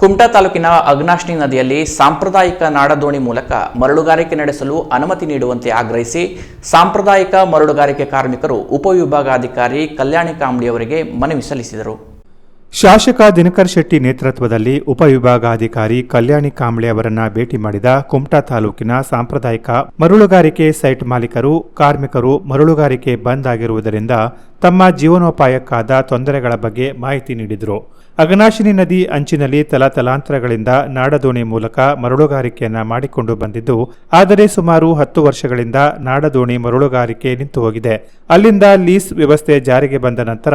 ಕುಮಟಾ ತಾಲೂಕಿನ ಅಗ್ನಾಶ್ನಿ ನದಿಯಲ್ಲಿ ಸಾಂಪ್ರದಾಯಿಕ ನಾಡದೋಣಿ ಮೂಲಕ ಮರಳುಗಾರಿಕೆ ನಡೆಸಲು ಅನುಮತಿ ನೀಡುವಂತೆ ಆಗ್ರಹಿಸಿ ಸಾಂಪ್ರದಾಯಿಕ ಮರಳುಗಾರಿಕೆ ಕಾರ್ಮಿಕರು ಉಪವಿಭಾಗಾಧಿಕಾರಿ ಕಲ್ಯಾಣಿ ಕಾಂಬ್ಳಿಯವರಿಗೆ ಮನವಿ ಸಲ್ಲಿಸಿದರು. ಶಾಸಕ ದಿನಕರ್ ಶೆಟ್ಟಿ ನೇತೃತ್ವದಲ್ಲಿ ಉಪವಿಭಾಗಾಧಿಕಾರಿ ಕಲ್ಯಾಣಿ ಕಾಂಬ್ಳೆ ಅವರನ್ನ ಭೇಟಿ ಮಾಡಿದ ಕುಮಟಾ ತಾಲೂಕಿನ ಸಾಂಪ್ರದಾಯಿಕ ಮರಳುಗಾರಿಕೆ ಸೈಟ್ ಮಾಲೀಕರು, ಕಾರ್ಮಿಕರು ಮರಳುಗಾರಿಕೆ ಬಂದ್ ಆಗಿರುವುದರಿಂದ ತಮ್ಮ ಜೀವನೋಪಾಯಕ್ಕಾದ ತೊಂದರೆಗಳ ಬಗ್ಗೆ ಮಾಹಿತಿ ನೀಡಿದರು. ಅಗನಾಶಿನಿ ನದಿ ಅಂಚಿನಲ್ಲಿ ತಲಾತಲಾಂತರಗಳಿಂದ ನಾಡದೋಣಿ ಮೂಲಕ ಮರಳುಗಾರಿಕೆಯನ್ನ ಮಾಡಿಕೊಂಡು ಬಂದಿದ್ದು, ಆದರೆ ಸುಮಾರು ಹತ್ತು ವರ್ಷಗಳಿಂದ ನಾಡದೋಣಿ ಮರಳುಗಾರಿಕೆ ನಿಂತು ಹೋಗಿದೆ ಅಲ್ಲಿಂದ ಲೀಸ್ ವ್ಯವಸ್ಥೆ ಜಾರಿಗೆ ಬಂದ ನಂತರ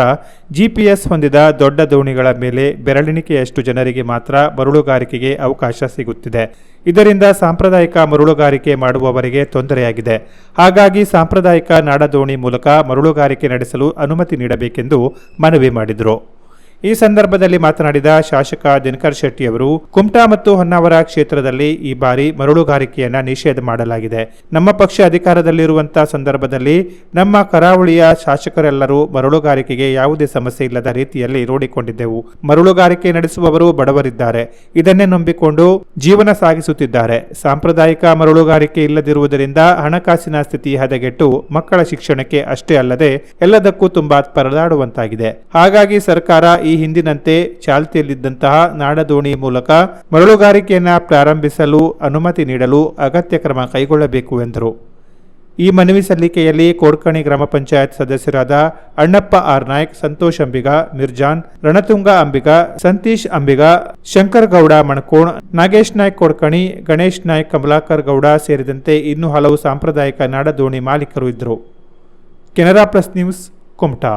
ಜಿಪಿಎಸ್ ಹೊಂದಿದ ದೊಡ್ಡ ದೋಣಿಗಳ ಮೇಲೆ ಬೆರಳೆಣಿಕೆಯಷ್ಟು ಜನರಿಗೆ ಮಾತ್ರ ಮರಳುಗಾರಿಕೆಗೆ ಅವಕಾಶ ಸಿಗುತ್ತಿದೆ. ಇದರಿಂದ ಸಾಂಪ್ರದಾಯಿಕ ಮರಳುಗಾರಿಕೆ ಮಾಡುವವರಿಗೆ ತೊಂದರೆಯಾಗಿದೆ. ಹಾಗಾಗಿ ಸಾಂಪ್ರದಾಯಿಕ ನಾಡದೋಣಿ ಮೂಲಕ ಮರಳುಗಾರಿಕೆ ನಡೆಸಲು ಅನುಮತಿ ನೀಡಬೇಕೆಂದು ಮನವಿ ಮಾಡಿದರು. ಈ ಸಂದರ್ಭದಲ್ಲಿ ಮಾತನಾಡಿದ ಶಾಸಕ ದಿನಕರ್ ಶೆಟ್ಟಿ ಅವರು ಕುಮಟಾ ಮತ್ತು ಹೊನ್ನಾವರ ಕ್ಷೇತ್ರದಲ್ಲಿ ಈ ಬಾರಿ ಮರಳುಗಾರಿಕೆಯನ್ನ ನಿಷೇಧ ಮಾಡಲಾಗಿದೆ. ನಮ್ಮ ಪಕ್ಷ ಅಧಿಕಾರದಲ್ಲಿರುವಂತಹ ಸಂದರ್ಭದಲ್ಲಿ ನಮ್ಮ ಕರಾವಳಿಯ ಶಾಸಕರೆಲ್ಲರೂ ಮರಳುಗಾರಿಕೆಗೆ ಯಾವುದೇ ಸಮಸ್ಯೆ ಇಲ್ಲದ ರೀತಿಯಲ್ಲಿ ನೋಡಿಕೊಂಡಿದ್ದೆವು ಮರಳುಗಾರಿಕೆ ನಡೆಸುವವರು ಬಡವರಿದ್ದಾರೆ. ಇದನ್ನೇ ನಂಬಿಕೊಂಡು ಜೀವನ ಸಾಗಿಸುತ್ತಿದ್ದಾರೆ. ಸಾಂಪ್ರದಾಯಿಕ ಮರಳುಗಾರಿಕೆ ಇಲ್ಲದಿರುವುದರಿಂದ ಹಣಕಾಸಿನ ಸ್ಥಿತಿ ಹದಗೆಟ್ಟು ಮಕ್ಕಳ ಶಿಕ್ಷಣಕ್ಕೆ ಅಷ್ಟೇ ಅಲ್ಲದೆ ಎಲ್ಲದಕ್ಕೂ ತುಂಬಾ ಪರದಾಡುವಂತಾಗಿದೆ. ಹಾಗಾಗಿ ಸರ್ಕಾರ ಹಿಂದಿನಂತೆ ಚಾಲ್ತಿಯಲ್ಲಿದ್ದಂತಹ ನಾಡದೋಣಿ ಮೂಲಕ ಮರಳುಗಾರಿಕೆಯನ್ನು ಪ್ರಾರಂಭಿಸಲು ಅನುಮತಿ ನೀಡಲು ಅಗತ್ಯ ಕ್ರಮ ಕೈಗೊಳ್ಳಬೇಕು ಎಂದರು. ಈ ಮನವಿ ಸಲ್ಲಿಕೆಯಲ್ಲಿ ಕೋಡ್ಕಣಿ ಗ್ರಾಮ ಪಂಚಾಯತ್ ಸದಸ್ಯರಾದ ಅಣ್ಣಪ್ಪ ಆರ್ ನಾಯ್ಕ್, ಸಂತೋಷ್ ಅಂಬಿಗ, ಮಿರ್ಜಾನ್, ರಣತುಂಗ ಅಂಬಿಗ, ಸಂತೀಶ್ ಅಂಬಿಗ, ಶಂಕರ್ ಗೌಡ, ಮಣಕೋಣ್, ನಾಗೇಶ್ ನಾಯ್ಕ್ ಕೋಡ್ಕಣಿ, ಗಣೇಶ್ ನಾಯ್ಕ್, ಕಮಲಾಕರ್ ಗೌಡ ಸೇರಿದಂತೆ ಇನ್ನೂ ಹಲವು ಸಾಂಪ್ರದಾಯಿಕ ನಾಡದೋಣಿ ಮಾಲೀಕರು ಇದ್ದರು. Canara plus news, Kumta.